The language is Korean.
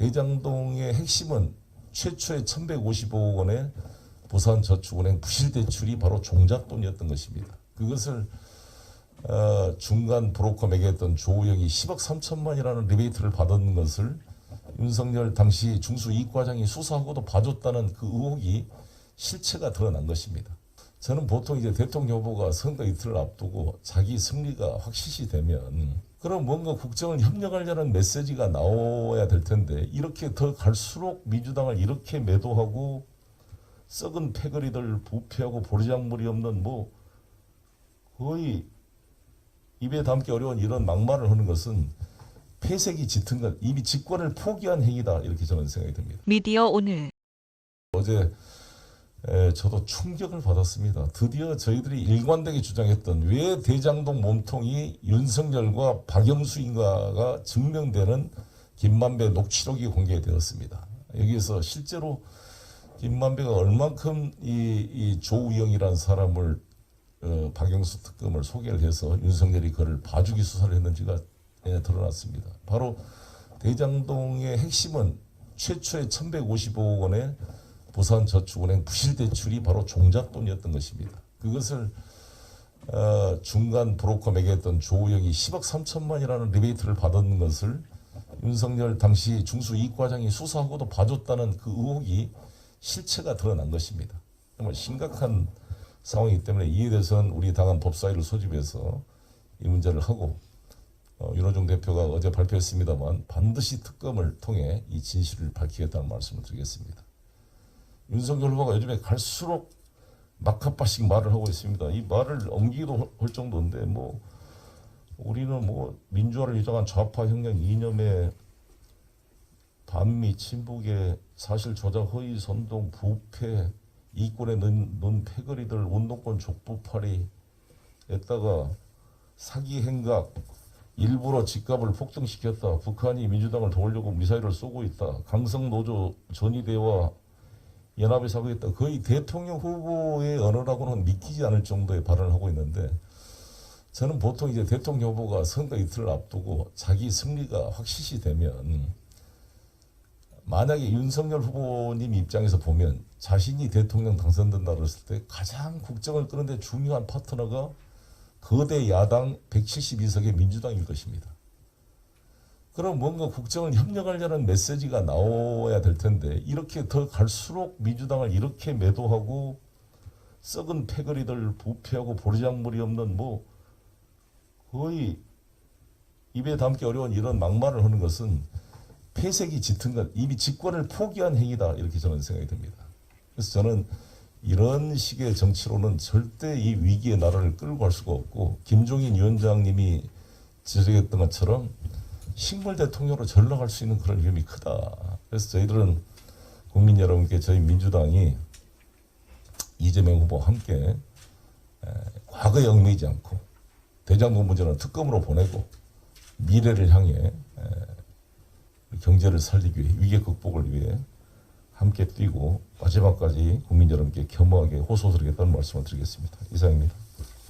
대장동의 핵심은 최초의 1155억 원의 부산저축은행 부실대출이 바로 종잣돈이었던 것입니다. 그것을 어, 중간 브로커 매개했던 조우영이 10억 3천만이라는 리베이트를 받은 것을 윤석열 당시 중수 이과장이 수사하고도 봐줬다는 그 의혹이 실체가 드러난 것입니다. 저는 보통 이제 대통령 후보가 선거 이틀을 앞두고 자기 승리가 확실시 되면 그럼 뭔가 국정을 협력하려는 메시지가 나와야 될 텐데 이렇게 더 갈수록 민주당을 이렇게 매도하고 썩은 패거리들 부패하고 보리장물이 없는 뭐 거의 입에 담기 어려운 이런 막말을 하는 것은 폐색이 짙은 것, 이미 직권을 포기한 행위다 이렇게 저는 생각이 듭니다. 미디어 오늘 어제 에, 저도 충격을 받았습니다. 드디어 저희들이 일관되게 주장했던 왜 대장동 몸통이 윤석열과 박영수인가가 증명되는 김만배 녹취록이 공개되었습니다. 여기에서 실제로 김만배가 얼만큼 이, 이 조우영이라는 사람을 어, 박영수 특검을 소개를 해서 윤석열이 그를 봐주기 수사를 했는지가 예, 드러났습니다. 바로 대장동의 핵심은 최초의 1155억 원의 부산저축은행 부실대출이 바로 종잣돈이었던 것입니다. 그것을 어, 중간 브로커 매개했던 조우영이 10억 3천만이라는 리베이트를 받은 것을 윤석열 당시 중수 이과장이 수사하고도 봐줬다는 그 의혹이 실체가 드러난 것입니다. 정말 심각한 상황이기 때문에 이에 대해서는 우리 당은 법사위를 소집해서 이 문제를 하고 어, 윤호중 대표가 어제 발표했습니다만 반드시 특검을 통해 이 진실을 밝히겠다는 말씀을 드리겠습니다. 윤석열 후보가 요즘에 갈수록 막합바식 말을 하고 있습니다. 이 말을 엉기기도 할 정도인데 뭐 우리는 뭐 민주화를 주장한 좌파 형량 이념의 반미 친북의 사실 조작 허위 선동 부패 이권에 넣은, 패거리들 운동권 족부팔이 에다가 사기 행각 일부러 집값을 폭등시켰다. 북한이 민주당을 도우려고 미사일을 쏘고 있다. 강성 노조 전위대와 연합에 사고 있다. 거의 대통령 후보의 언어라고는 믿기지 않을 정도의 발언을 하고 있는데 저는 보통 이제 대통령 후보가 선거 이틀을 앞두고 자기 승리가 확실시 되면 만약에 윤석열 후보님 입장에서 보면 자신이 대통령 당선된다 그랬을 때 가장 국정을 끄는데 중요한 파트너가 거대 야당 172석의 민주당일 것입니다. 그럼 뭔가 국정을 협력하려는 메시지가 나와야 될 텐데 이렇게 더 갈수록 민주당을 이렇게 매도하고 썩은 패거리들 부패하고 보리장물이 없는 뭐 거의 입에 담기 어려운 이런 막말을 하는 것은 폐색이 짙은 것, 이미 직권을 포기한 행위다 이렇게 저는 생각이 듭니다. 그래서 저는 이런 식의 정치로는 절대 이 위기의 나라를 끌고 갈 수가 없고 김종인 위원장님이 지적했던 것처럼 식물 대통령으로 전락할 수 있는 그런 위험이 크다. 그래서 저희들은 국민 여러분께 저희 민주당이 이재명 후보와 함께 에, 과거에 얽매이지 않고 대장동 문제는 특검으로 보내고 미래를 향해 에, 경제를 살리기 위해 위기 극복을 위해 함께 뛰고 마지막까지 국민 여러분께 겸허하게 호소드리겠다는 말씀을 드리겠습니다. 이상입니다.